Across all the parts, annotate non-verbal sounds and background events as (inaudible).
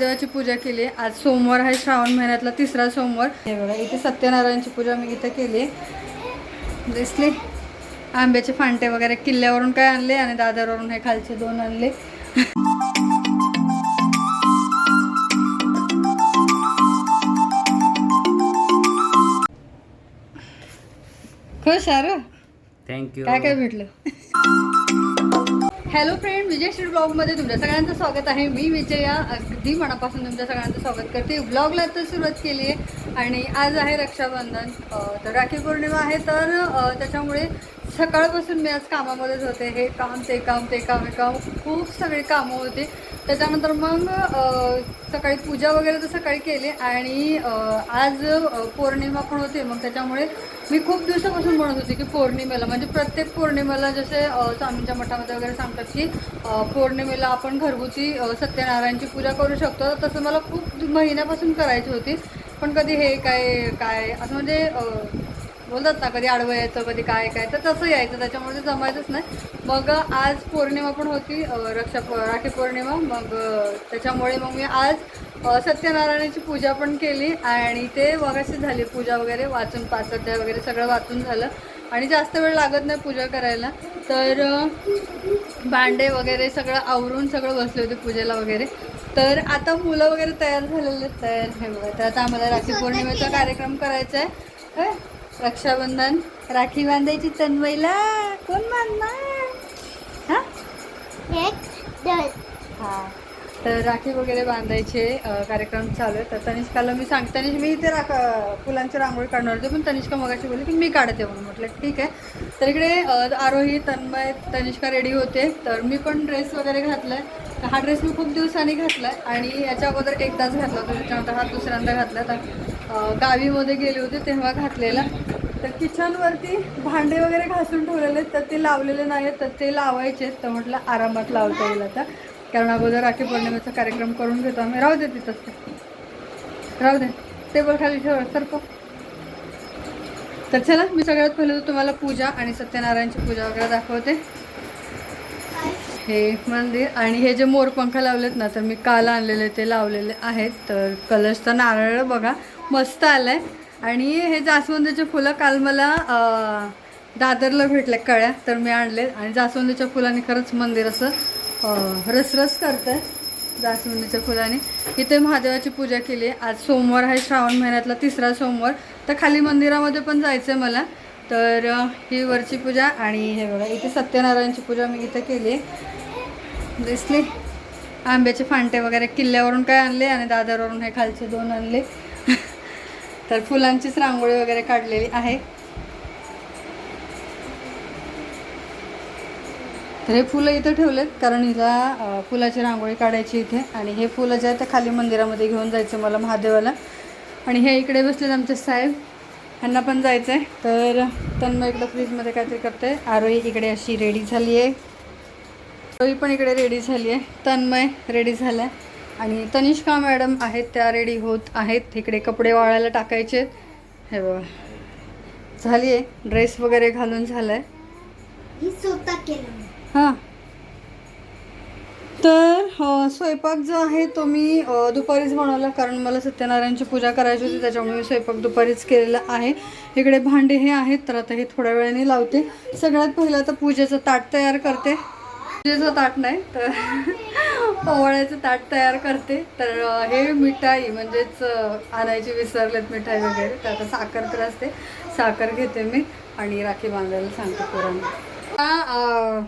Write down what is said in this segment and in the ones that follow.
महादेवाची पूजा केली. आज सोमवार आहे श्रावण महिन्यातला तिसरा सोमवार. हे बघा इथे सत्यनारायणची पूजा मी इथे केली. दिसली? आंब्याचे फांटे वगैरे किल्ल्यावरून काय आणले आणि दादरवरून हे खालचे दोन आणले. खुश आरो थँक्यू काय काय भेटलं? हॅलो फ्रेंड विजय श्री ब्लॉगमध्ये तुमच्या सगळ्यांचं स्वागत आहे. मी विजया अगदी मनापासून तुमच्या सगळ्यांचं स्वागत करते. ब्लॉगला तर सुरुवात केली आहे आणि आज आहे रक्षाबंधन. तर राखी पौर्णिमा आहे तर त्याच्यामुळे सकाळपासून मी आज कामामध्येच होते. हे काम ते काम ते काम हे काम. खूप सगळी कामं होती. त्याच्यानंतर मग सकाळी पूजा वगैरे तर सकाळी केली आणि आज पौर्णिमा पण होती. मग त्याच्यामुळे मी खूप दिवसापासून म्हणत होते की पौर्णिमेला म्हणजे प्रत्येक पौर्णिमेला जसे स्वामींच्या मठामध्ये वगैरे सांगतात की पौर्णिमेला आपण घरगुती सत्यनारायणची पूजा करू शकतो. तसं मला खूप महिन्यापासून करायची होती. पण कधी हे काय काय असं म्हणजे बोलतात ना कधी आडवं यायचं कधी काय काय. तर तसं यायचं त्याच्यामुळे ते जमायचंच नाही. मग आज पौर्णिमा पण होती रक्षा राखी पौर्णिमा. मग त्याच्यामुळे मग मी आज सत्यनारायणाची पूजा पण केली आणि ते वगाशी झाली पूजा वगैरे वाचून पाचत्या वगैरे सगळं वाचून झालं. आणि जास्त वेळ लागत नाही पूजा करायला. तर भांडे वगैरे सगळं आवरून सगळं बसले होते पूजेला वगैरे. तर आता मुलं वगैरे तयार झालेले आहेत. हे बघा तर आता आम्हाला राखी पौर्णिमेचा कार्यक्रम करायचा आहे. काय? रक्षाबंधन राखी बांधायची तन्मईला कोण बांधणार? हा? हा. तर राखी वगैरे बांधायचे कार्यक्रम चालू आहे तर तनिष्काला मी सांग तनिष मी इथे राख फुलांची रांगोळी काढणार होते पण तनिष्का मगाशी बोलली की मी काढते म्हणून म्हटलं ठीक आहे. तर इकडे आरोही तन्मय तनिष्का रेडी होते. तर मी पण ड्रेस वगैरे घातलाय. तर हा ड्रेस मी खूप दिवसांनी घातलाय. आणि याच्या अगोदर एकदाच घातला होता. त्याच्यानंतर हा दुसऱ्यांदा घातला तर गावीमध्ये गेले होते तेव्हा घातलेला. तर किचनवरती भांडे वगैरे घासून ठेवलेले आहेत, तर ते लावलेले नाही आहेत तर ते लावायचे तर म्हटलं आरामात लावता येईल आता. कारण अगोदर राखी पौर्णिमेचा कार्यक्रम करून घेतो आम्ही. राहू दे तिथंच ते राहू दे. टेबल खाली ठेव सरको तर चला मी सगळ्यात पहिले तर तुम्हाला पूजा आणि सत्यनारायणची पूजा वगैरे दाखवते. हे मंदिर आणि हे जे मोरपंख लावलेत ना तर मी काल आणलेले ते लावलेले आहेत. तर कलशचा नारळ बघा मस्त आलाय. आणि हे जास्वंदीचे फुलं काल मला दादरला भेटले कळ्या तर मी आणले. आणि जास्वंदीच्या फुलांनी खरंच मंदिर असं रसरस करतं जास्वंदीच्या फुलाने. इथे महादेवाची पूजा केली. आहे आज सोमवार आहे श्रावण महिन्यातला तिसरा सोमवार. तर खाली मंदिरामध्ये पण जायचं आहे मला. तर ही वरची पूजा आणि हे बघा इथे सत्यनारायणची पूजा मी इथे केली. आहे दिसली. आंब्याचे फांटे वगैरे किल्ल्यावरून काय आणले आणि दादरवरून हे खालचे दोन आणले. (laughs) तर फुलांचीच रांगोळी वगैरे काढलेली आहे. तर हे फुलं इथं ठेवलेत कारण हिला फुलाची रांगोळी काढायची इथे. आणि हे फुलं जे आहे ते खाली मंदिरामध्ये घेऊन जायचं मला महादेवाला. आणि हे इकडे बसलेत आमचे साहेब. ह्यांना पण जायचं आहे तर तन्मय इकडं फ्रीजमध्ये काहीतरी करते आरोही इकडे अशी रेडी झाली आहे आरोही पण इकडे रेडी झाली आहे तन्मय रेडी झाला आहे आणि तनिष्का मॅडम आहेत त्या रेडी होत आहेत. इकडे कपडे वाळायला टाकायचे. हे बघा. झाली आहे. ड्रेस वगैरे घालून झाला आहे ही. हां. तर स्वयंपाक जो आहे तो मी दुपारीच बनवला. कारण मला सत्यनारायणची पूजा करायची होती त्याच्यामुळे मी स्वयंपाक दुपारीच केलेला आहे. इकडे भांडे हे आहेत तर आता हे थोड्या वेळाने लावते. सगळ्यात पहिलं आता पूजेचं ताट तयार करते. पूजेचं ताट नाही तर (laughs) पोवाळ्याचं ताट तयार करते. तर हे मिठाई म्हणजेच आणायची विसरलेत मिठाई वगैरे तर आता साखर तर असते. साखर घेते मी आणि राखी बांधायला सांगते पोरांना.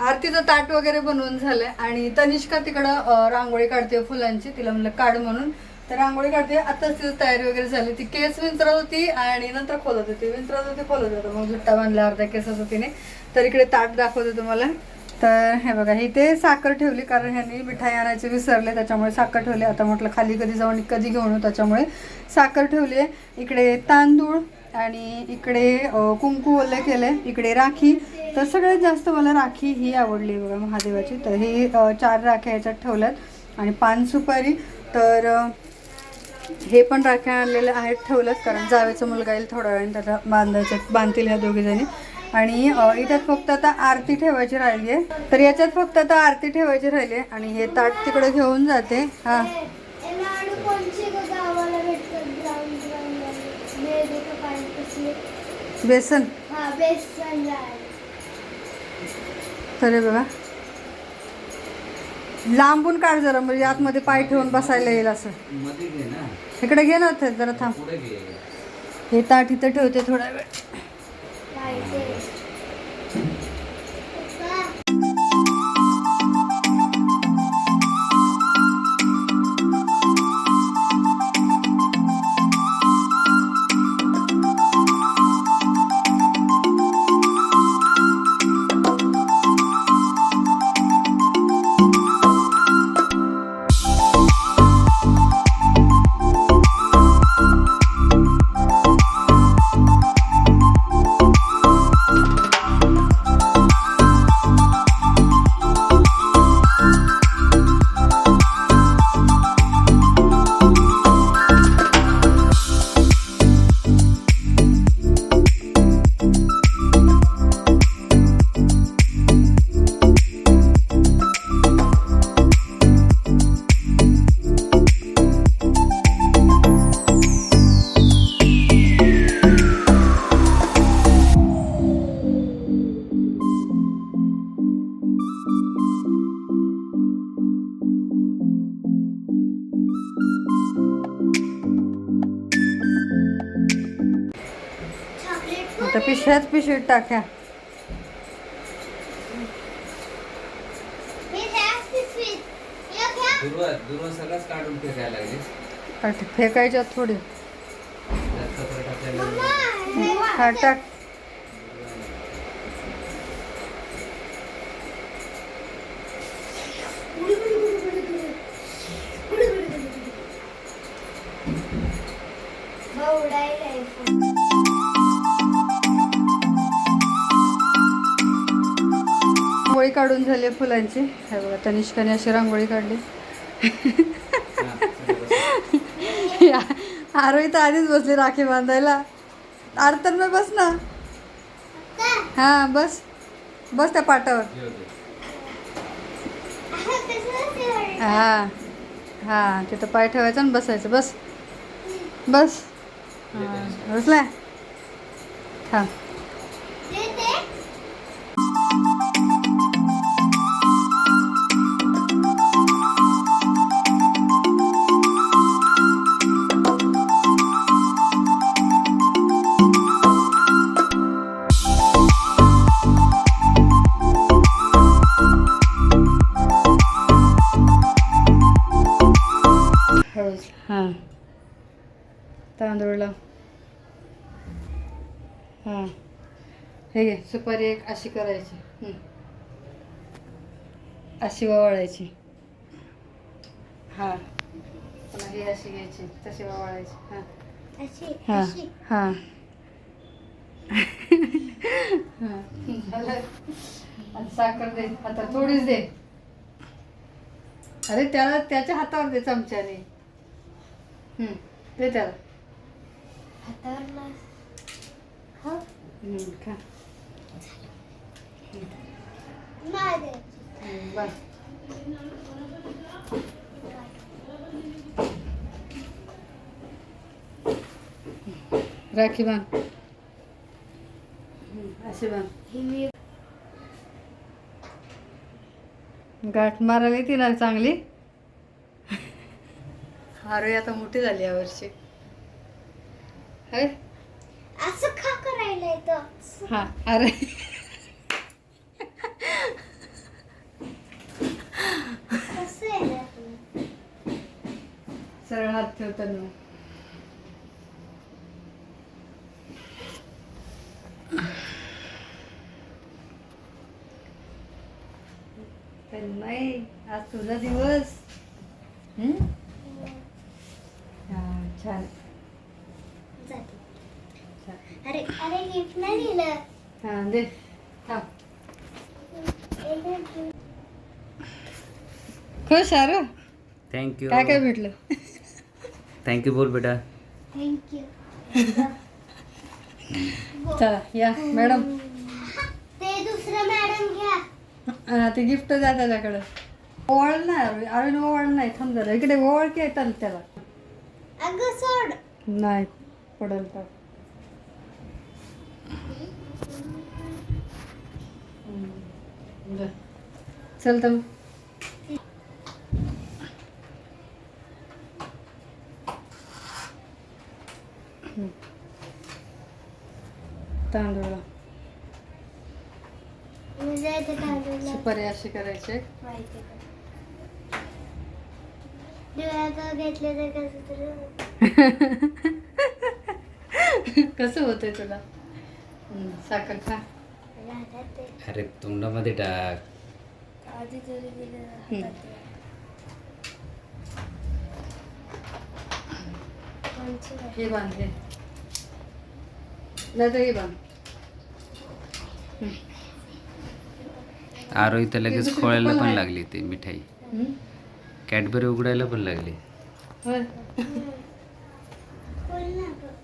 आरतीचं ताट वगैरे बनवून झालंय आणि तनिष्का तिकडं रांगोळी काढते फुलांची. तिला म्हणलं काढ म्हणून. तर रांगोळी काढते. आताच तिची तयारी वगैरे झाली. ती केस विंचरत होती आणि नंतर खोलत होती. विंचरत होती खोलत होतं. मग जुट्टा बांधला अर्ध्या केसाचं तिने. तर इकडे ताट दाखवते तुम्हाला. तर हे बघा इथे साखर ठेवली कारण ह्यांनी मिठाई आणायचे विसरले त्याच्यामुळे साखर ठेवली. आता म्हटलं खाली कधी जाऊन कधी घेऊन त्याच्यामुळे साखर ठेवली आहे. इकडे तांदूळ आणि इकडे कुंकू ओले केले इकडे राखी. तर सगळ्यात जास्त मला राखी ही आवडली बघा महादेवाची. तर ही चार राख्या ह्याच्यात ठेवल्यात. आणि पान सुपारी. तर हे पण राख्या आणलेल्या आहेत ठेवल्यात. कारण जावेचा मुलगा येईल थोड्या वेळाने त्याला बांधायचं बांधतील ह्या दोघी जणी. आणि इथं फक्त आता आरती ठेवायची राहिली आहे तर याच्यात फक्त आता आरती ठेवायची राहिली आहे आणि हे ताट तिकडे घेऊन जाते. हा. बेसन. तरी बघा. लांबून काढ जरा म्हणजे आतमध्ये पाय ठेवून बसायला येईल असं. इकडे घे ना जरा थांब. हे ताट इथं ठेवते थोडा वेळ. はい、फेकायला लागले. टाक. फेकायच्यात थोडी. हे हा टाक. रांगोळी काढून झाली आहे फुलांची. हे बघा तनिष्काने अशी रांगोळी काढली. आरोही तर आधीच बसली राखी बांधायला. आर तर मग बस ना. हां बस. बस त्या पाटावर. हां हां तिथं पाय ठेवायचा आणि बसायचं. बस. बस. हां बसला हां हळूच हां तांदूळ लाव हां. हे घे सुपारी एक अशी करायची. अशी ओवाळायची हां. पुन्हा ही अशी घ्यायची तशी ओवाळायची हां. अशी हां. अशी. हां. (laughs) हां. साखर दे. आता थोडीच दे. अरे त्याला त्याच्या हातावर दे चमच्याने. बस राखी बांध. हं, अशी बांध. गाठ मारायला येते ना चांगली? अरे आता मोठी झाली यावर्षी है असं का करायला येतं हा अरे? सरळ हात ठेवताना नाही आज तुझा दिवस. थँक्यू काय काय भेटलं? थँक्यू बोल बेटा. थँक्यू (laughs) चला या मॅडम. ते दुसरं मॅडम घ्या. ते गिफ्ट द्या त्याच्याकडं. ओवाळ नाही अरुण ओवाळ नाही थांब जरा. इकडे ओवाळ की येतात त्याला. अगं सोड. नाही पडल तर चल तर तांदूळ. सुपारी अशी करायचे. माहिती का डोळ्यात घेतले तर कसं तरी (laughs) कसं होतंय तुला? हम्म, साखर खा. अरे तोंडामध्ये टाक आधी तरी दिलं हम्म. हातात ते. कोणची बाई? हे बांध हे नाही तर हे बांध आरोही तर लगेच खोळायला पण. लागली ती मिठाई? कॅडबरी उघडायला पण लागली होय. बोल ना गं.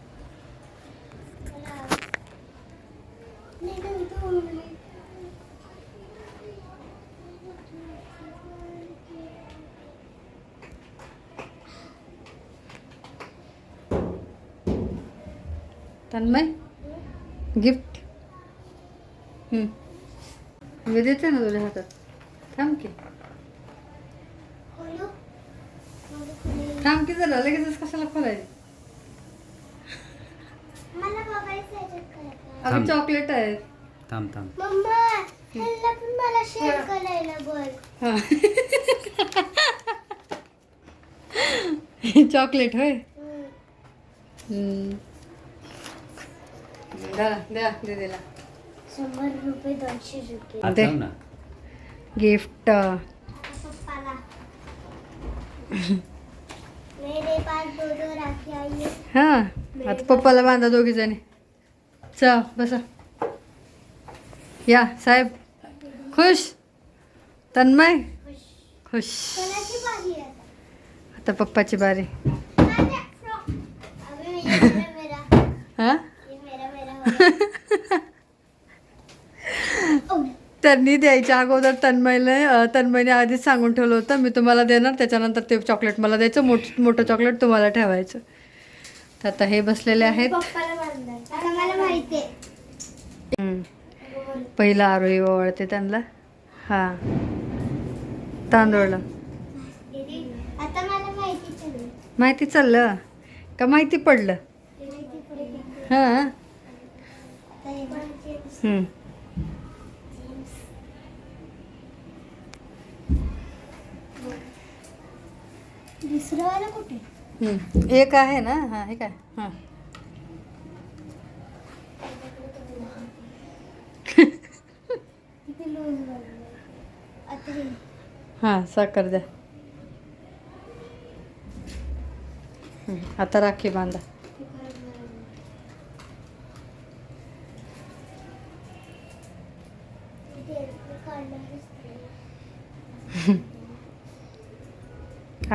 बोला. नाही गं, तू बोलली. तन्मय गिफ्ट मी देते ना तुझ्या हातात थांब की? थांब की जरा लगेचच कशाला खोलायचं. अगं थांब. चॉकलेट आहेत थांब थांब मम्मा ह्याला पण मला शेअर करायला बोल चॉकलेट होय हम्म. द्या द्या दीदीला शंभर रुपये दोनशे रुपये. हात दे. ना. गिफ्ट. पप्पाला. मेरे पास दो दो राखी आई है. हा आता पप्पाला बांधा दोघी जणी. च बसा. या साहेब. खुश? तन्मय? खुश. कोणाची बारी आहे? आता? आता पप्पाची बारी. माझा मेरा मेरा. हा ये मेरा मेरा हो गया. ओ, त्यांनी द्यायच्या अगोदर तन्मयला अं, तन्मयने आधीच सांगून ठेवलं होतं मी तुम्हाला देणार त्याच्यानंतर ते चॉकलेट मला द्यायचं मोठ मोठं चॉकलेट तुम्हाला ठेवायचं. तर आता हे बसलेले आहेत. पहिला आरोही ओवाळते त्यांना. हा. तांदूळला. माहिती चालू माहिती चाललं? का माहिती पडलं. हां. हम्म. दुसरं वाला कुठे हम्म. एक आहे ना हा हे काय हां किती लूज बनलंय. आता हे. हां साखर द्या हम्म. आता राखी बांधा इथे काढणारच नाही.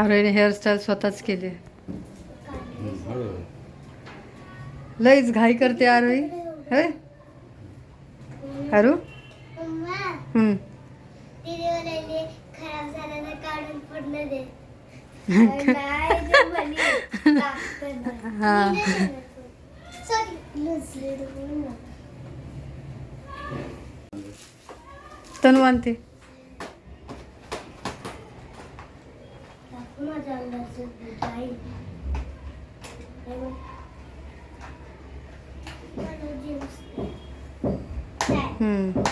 आरोहीने हेअरस्टाईल स्वतःच केली. लईच घाई करते आरोही. होय? आरू हम्म. खराब (laughs) झाला तर काढून पूर्ण दे नाही ते म्हणे, लागतं ना. हा. मी नाही देणार पण. Sorry, लुसले रे, बोल ना. तन्वंती दाखव माझ्या अंगाचं दूध, आई. हे बघ. मला हम्म.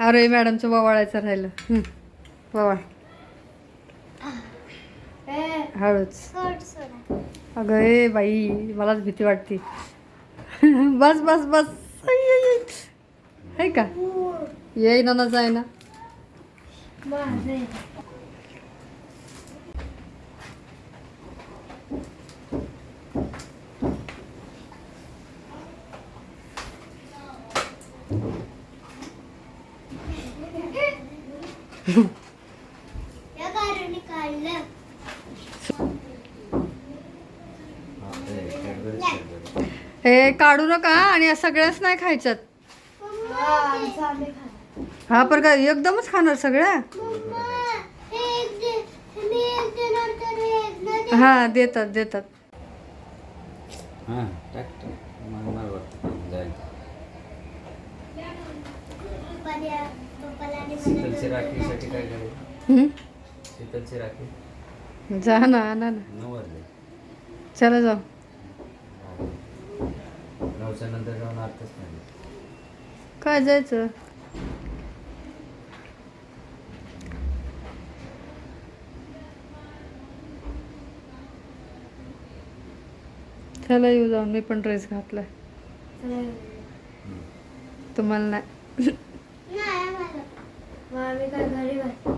आरोही मॅडमचं ववाळायचं राहिलं. हम्म. ववाळ. हळूच. अगं ए बाई मलाच भीती वाटते. (laughs) बस बस बस. आहे का? येईना ना जाईना माझे या काढलं बापरे, कॅडबरीच कॅडबरी. हे काढू नका आणि सगळ्याच नाही खायच्यात. हा पर काय एकदमच खाणार सगळ्या? हे देतात देतात. जा ना ना. चला जाऊ. नऊच्या जाऊन अर्थच नाही. काय जायचं? चला येऊ जाऊन मी पण ड्रेस घातलाय. तुम्हाला नाही. आम्ही काय घरी बस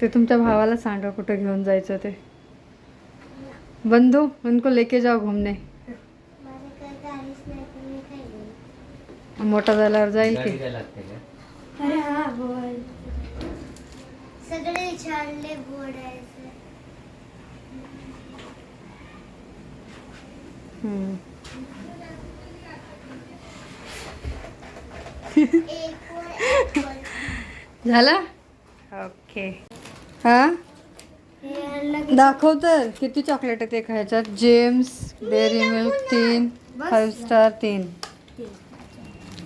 ते तुमच्या भावाला सांगा कुठं घेऊन जायचं ते. बंधू उनको लेके जाओ घुमने माझं काय गाडीच नाही तर मी काय घेऊ मोठा झाल्यावर जाईल की. अरे हा बोल. सगळे झाला? ओके. हा? दाखव तर किती चॉकलेट आहे ते खायच्यात? जेम्स डेअरी मिल्क तीन फाईव्ह स्टार तीन.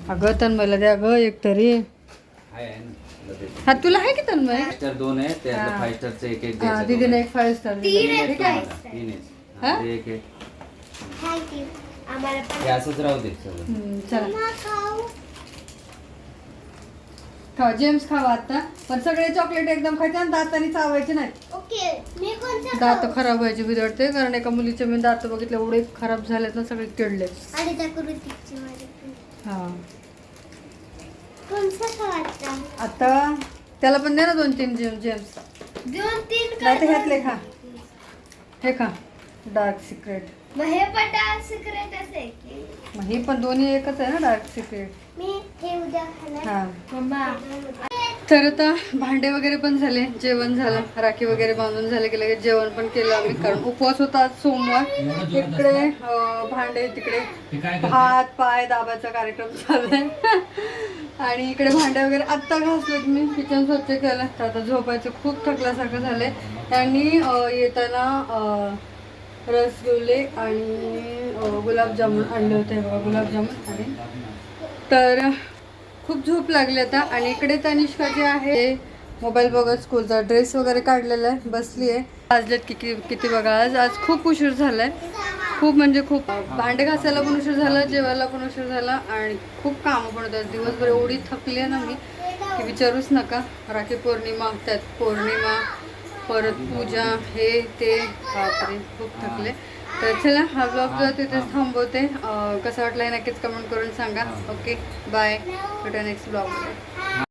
अगं तन्मयला द्या अगं एक तरी. हा तुला आहे की तन्मय स्टार दोन आहे त्यातलं हा. फाईव्ह स्टारचं एक एक हा द्यायचं दीदीने. एक फाईव्ह स्टार तीन आहे ठीक आहे काय? तीन आहे. हा? हा, ते एक एक थँक्यू आम्हाला पण हे असंच राहू दे सगळं हम्म, चला मम्मा खाऊ खावा जेम्स खावा आता पण सगळे चॉकलेट एकदम खायचे आणि दाताने चावायचे नाहीत ओके मी कोणतं दात खाऊ खराब व्हायची वाटते कारण एका मुलीचे मी दात बघितले एवढे खराब झालेत ना सगळे किडले आणि त्या कृतीची माझी पण. हा. आता त्याला पण दे ना दोन तीन जेम जेम्स दोन तीन नाही तर ह्यातले खा. हे खा. डार्क सिक्रेट मग हे पण डार्क सिक्रेट असे की? मग हे पण दोन्ही एकच आहे ना डार्क सिक्रेट मी हे उद्या खाणार. हा. मम्मा तर आता भांडे वगैरे पण झाले जेवण झालं राखी वगैरे बांधून झाले की लगेच जेवण पण केलं आम्ही कारण उपवास होता आज सोमवार. इकडे भांडे तिकडे हात पाय दाबाचा कार्यक्रम आहे. आणि इकडे भांडे वगैरे आत्ता घासलेत मी किचन स्वच्छ केलं. तर आता झोपायचं खूप थकल्यासारखं झालंय. त्यांनी येताना रसगुल्ले आणि गुलाबजामुन आणले होते. बघा गुलाबजामुन आणि तर खूप झोप लागली आता. आणि इकडे तनिष्का जे आहे मोबाईल बघत स्कूलचा ड्रेस वगैरे काढलेला आहे बसली आहे वाजलेत किती किती बघा. आज आज खूप उशीर झालाय. खूप म्हणजे खूप भांडे घासायला पण उशीर झाला जेवायला पण उशीर झाला आणि खूप कामं पण होतात. दिवसभर एवढी थकली आहे ना मी की विचारूच नका. राखी पौर्णिमा त्यात पौर्णिमा परत पूजा हे ते. बापरे खूप थकले. तर चला हा ब्लॉग जो आहे तिथेच थांबवते. कसा वाटला नक्कीच कमेंट करून सांगा. ओके बाय नेक्स्ट ब्लॉगमध्ये